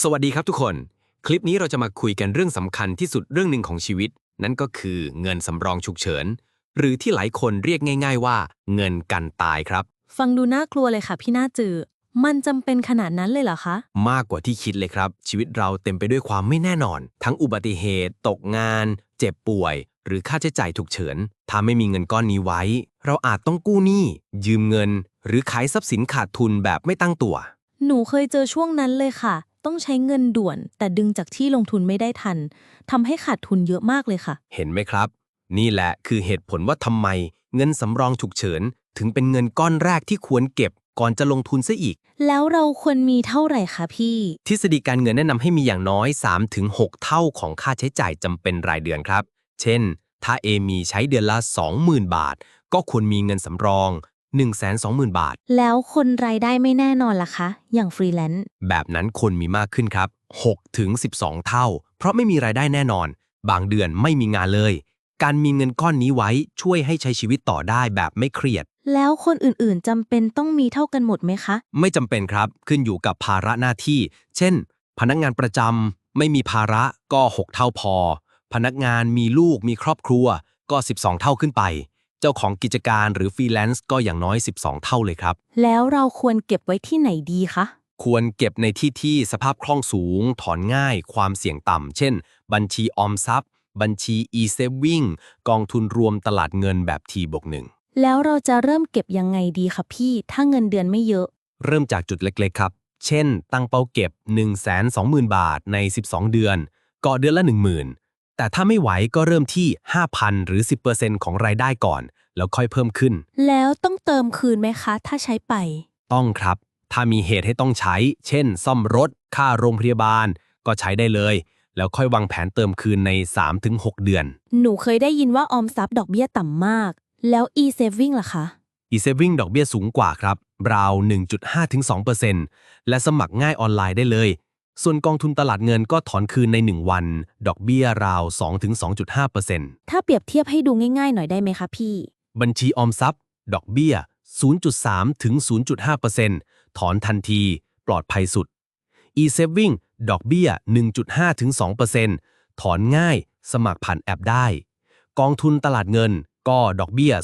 สวัสดีครับทุกคน คลิปนี้เราจะมาคุยกันเรื่องสำคัญที่สุดเรื่องหนึ่งของชีวิต นั่นก็คือเงินสำรองฉุกเฉิน หรือที่หลายคนเรียกง่าย ๆ ว่า เงินกันตายครับ ฟังดูน่ากลัวเลยค่ะพี่หน้าจือ มันจำเป็นขนาดนั้นเลยเหรอคะ มากกว่าที่คิดเลยครับ ชีวิตเราเต็มไปด้วยความไม่แน่นอน ทั้งอุบัติเหตุ ตกงาน เจ็บป่วย หรือค่าใช้จ่ายฉุกเฉิน ถ้าไม่มีเงินก้อนนี้ไว้ เราอาจต้องกู้หนี้ยืมเงิน หรือขายทรัพย์สินขาดทุนแบบไม่ตั้งตัว หนูเคยเจอช่วงนั้นเลยค่ะ ต้องใช้เงินด่วน แต่ดึงจากที่ลงทุนไม่ได้ทันทำให้ขาดทุนเยอะมากเลยค่ะ เห็นไหมครับ นี่แหละคือเหตุผลว่าทำไม เงินสำรองฉุกเฉิน ถึงเป็นเงินก้อนแรกที่ควรเก็บ ก่อนจะลงทุนซะอีก แล้วเราควรมีเท่าไหร่คะพี่ ทฤษฎีการเงินแนะนำให้มีอย่างน้อย 3-6 เท่าของค่าใช้จ่ายจำเป็นรายเดือนครับ เช่น ถ้า A มีใช้เดือนละ 20,000 บาท ก็ควรมีเงินสำรอง 120,000 บาท แล้วคนรายได้ไม่แน่นอนล่ะคะ อย่างฟรีแลนซ์ แบบนั้นคนมีมากขึ้นครับ6-12 เท่า เพราะไม่มีรายได้แน่นอน บางเดือนไม่มีงานเลย การมีเงินก้อนนี้ไว้ช่วยให้ใช้ชีวิตต่อได้แบบไม่เครียด แล้วคนอื่นๆจำเป็นต้องมีเท่ากันหมดไหมคะ ไม่จำเป็นครับ ขึ้นอยู่กับภาระหน้าที่ เช่น พนักงานประจำไม่มีภาระก็ 6 เท่าพอ พนักงานมีลูกมีครอบครัวก็ 12 เท่าขึ้นไป เจ้าของกิจการหรือฟรีแลนซ์ก็อย่างน้อย 12 เท่าเลยครับ แล้วเราควรเก็บไว้ที่ไหนดีคะ ควรเก็บในที่ที่สภาพคล่องสูง ถอนง่าย ความเสี่ยงต่ำ เช่น บัญชีออมทรัพย์ บัญชี e-saving กองทุนรวมตลาดเงินแบบ T บวกหนึ่ง แล้วเราจะเริ่มเก็บยังไงดีคะพี่ ถ้าเงินเดือนไม่เยอะ เริ่มจากจุดเล็กๆ ครับ เช่น ตั้งเป้าเก็บ 120,000 บาทใน 12 เดือนก็เดือนละ 10,000 แต่ถ้าไม่ไหวก็เริ่มที่ 5,000 หรือ 10%ของรายได้ก่อน แล้วค่อยเพิ่มขึ้น แล้วต้องเติมคืนไหมคะ ถ้าใช้ไป ต้องครับ ถ้ามีเหตุให้ต้องใช้ เช่น ซ่อมรถ ค่าโรงพยาบาล ก็ใช้ได้เลย แล้วค่อยวางแผนเติมคืนใน 3-6 เดือน หนูเคยได้ยินว่าออมทรัพย์ดอกเบี้ยต่ำมาก แล้ว e-saving ล่ะคะ e-saving ดอกเบี้ยสูงกว่าครับราว 1.5-2%และสมัครง่ายออนไลน์ได้เลย ส่วนกองทุนตลาดเงินก็ถอนคืนใน 1 วัน ดอกเบี้ยราว 2-2.5%ถ้าเปรียบเทียบให้ดูง่ายๆ หน่อยได้ไหมคะพี่ บัญชีออมทรัพย์ ดอกเบี้ย 0.3-0.5%ถอนทันที ปลอดภัยสุด e-saving ดอกเบี้ย 1.5-2%ถอนง่าย สมัครผ่านแอปได้ กองทุนตลาดเงิน ก็ดอกเบี้ย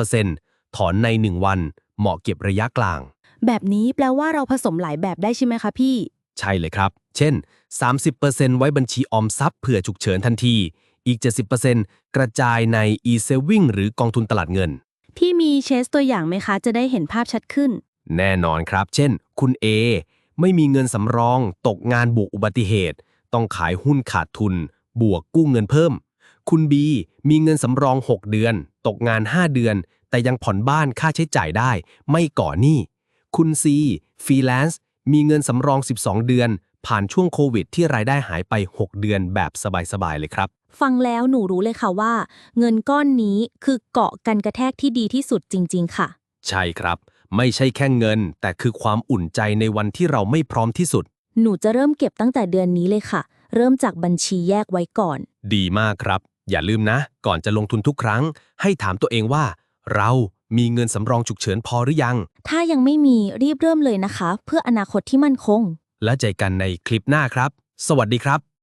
2-2.5%ถอนใน 1 วัน เหมาะเก็บระยะกลาง แบบนี้แปลว่าเราผสมหลายแบบได้ใช่ไหมคะพี่ ใช่เลยครับ เช่น 30%ไว้บัญชีออมทรัพย์เผื่อฉุกเฉินทันที อีก 70%กระจายใน e-saving หรือกองทุนตลาดเงิน พี่มีเคสตัวอย่างไหมคะ จะได้เห็นภาพชัดขึ้น แน่นอนครับ เช่น คุณ A ไม่มีเงินสำรอง ตกงานบวกอุบัติเหตุ ต้องขายหุ้นขาดทุน บวกกู้เงินเพิ่ม คุณ B มีเงินสำรอง 6 เดือน ตกงาน 5 เดือน แต่ยังผ่อนบ้านค่าใช้จ่ายได้ ไม่ก่อหนี้ คุณ C ฟรีแลนซ์ มีเงินสำรอง 12 เดือน ผ่านช่วงโควิด ที่รายได้หายไป 6 เดือนแบบสบาย ๆ เลยครับ ฟังแล้วหนูรู้เลยค่ะว่า เงินก้อนนี้คือเกาะกันกระแทกที่ดีที่สุดจริง ๆ ค่ะ ใช่ครับ ไม่ใช่แค่เงิน แต่คือความอุ่นใจในวันที่เราไม่พร้อมที่สุด หนูจะเริ่มเก็บตั้งแต่เดือนนี้เลยค่ะ เริ่มจากบัญชีแยกไว้ก่อน ดีมากครับ อย่าลืมนะ ก่อนจะลงทุนทุกครั้ง ให้ถามตัวเองว่า เรามีเงินสำรองฉุกเฉินพอหรือยัง ถ้ายังไม่มีรีบเริ่มเลยนะคะ เพื่ออนาคตที่มั่นคง และเจอกันในคลิปหน้าครับ สวัสดีครับ